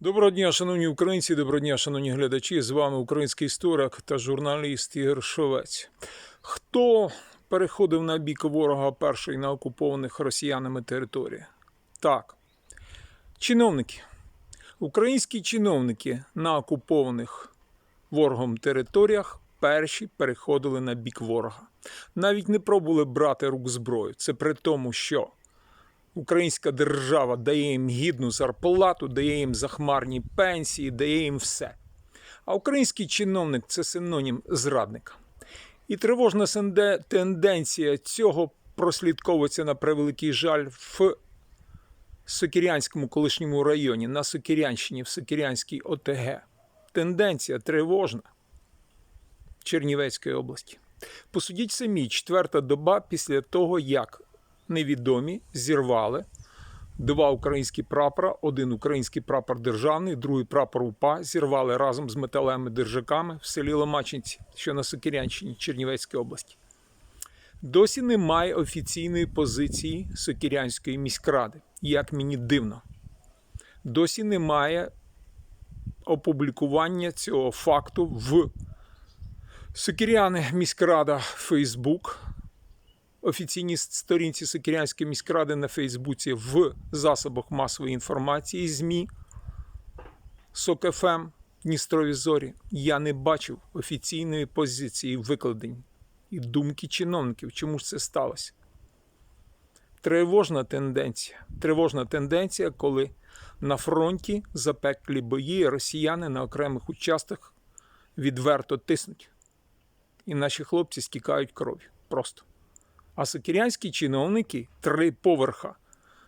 Доброго дня, шановні українці, доброго дня, шановні глядачі. З вами український історик та журналіст Ігор Шовець. Хто переходив на бік ворога перший на окупованих росіянами територіях? Так, чиновники. Українські чиновники на окупованих ворогом територіях перші переходили на бік ворога. Навіть не пробували брати рук зброю. Це при тому, що Українська держава дає їм гідну зарплату, дає їм захмарні пенсії, дає їм все. А український чиновник це синонім зрадника. І тривожна тенденція цього прослідковується на превеликий жаль в Сокірянському колишньому районі, на Сокірянщині, в Сокірянській ОТГ. Тенденція тривожна Чернівецької області. Посудіть самі, четверта доба після того, як невідомі зірвали два українські прапора, один український прапор державний, другий прапор УПА зірвали разом з металевими держаками в селі Ломачинці, що на Сокирянщині Чернівецької області. Досі немає офіційної позиції Сокирянської міськради, як мені дивно. Досі немає опублікування цього факту в Сокиряни міськрада Фейсбук, офіційній сторінці Сокирянської міськради на Фейсбуці в засобах масової інформації ЗМІ СОКФМ Дністрові Зорі. Я не бачив офіційної позиції викладень і думки чиновників. Чому ж це сталося? Тривожна тенденція. Тривожна тенденція, коли на фронті запеклі бої росіяни на окремих участках відверто тиснуть. І наші хлопці стікають кров'ю. Просто. А сокирянські чиновники, три поверха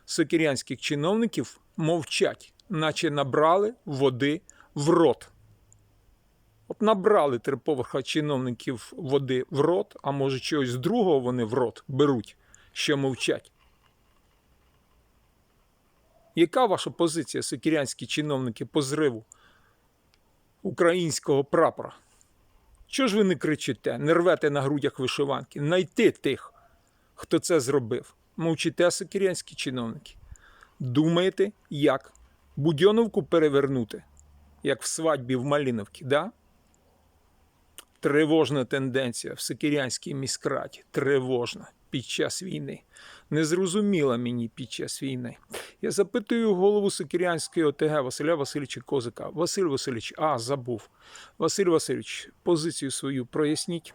сокирянських чиновників мовчать, наче набрали води в рот. От набрали три поверха чиновників води в рот, а може чогось другого вони в рот беруть, що мовчать. Яка ваша позиція, сокирянські чиновники, по зриву українського прапора? Чого ж ви не кричите, не рвете на грудях вишиванки? Найти тих, хто це зробив. Мовчите, сокирянські чиновники. Думаєте, як Будьоновку перевернути, як в свадьбі в Малиновці, да? Тривожна тенденція в Сокирянській міськраді. Тривожна під час війни. Незрозуміла мені під час війни. Я запитую голову Сокирянської ОТГ Василя Васильовича Козика. Василь Васильович, а, забув. Василь Васильович, позицію свою проясніть.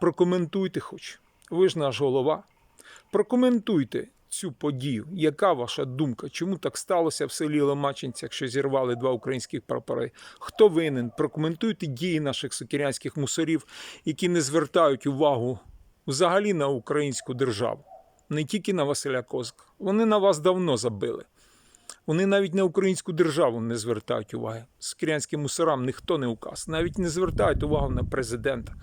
Прокоментуйте хоч. Ви ж наш голова. Прокоментуйте цю подію. Яка ваша думка? Чому так сталося в селі Ломачинцях, що зірвали два українських прапори? Хто винен? Прокоментуйте дії наших сокирянських мусорів, які не звертають увагу взагалі на українську державу, не тільки на Василя Козика. Вони на вас давно забили. Вони навіть на українську державу не звертають уваги. Сокирянським мусорам ніхто не указ, навіть не звертають увагу на президента,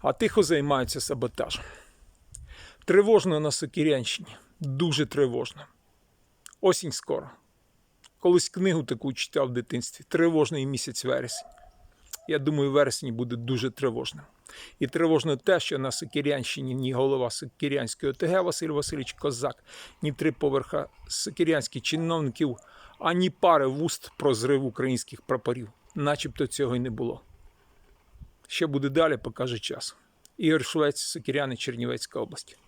а тихо займаються саботажем. Тривожно на Сокирянщині. Дуже тривожно. Осінь скоро. Колись книгу таку читав в дитинстві. Тривожний місяць вересень. Я думаю, вересень буде дуже тривожним. І тривожно те, що на Сокирянщині ні голова Сокирянської ОТГ Василь Васильович Козак, ні три поверха сокирянських чиновників, ані пари вуст про зрив українських прапорів. Начебто цього й не було. Що буде далі, покаже час. Ігор Швець, Сокиряни, Чернівецька область.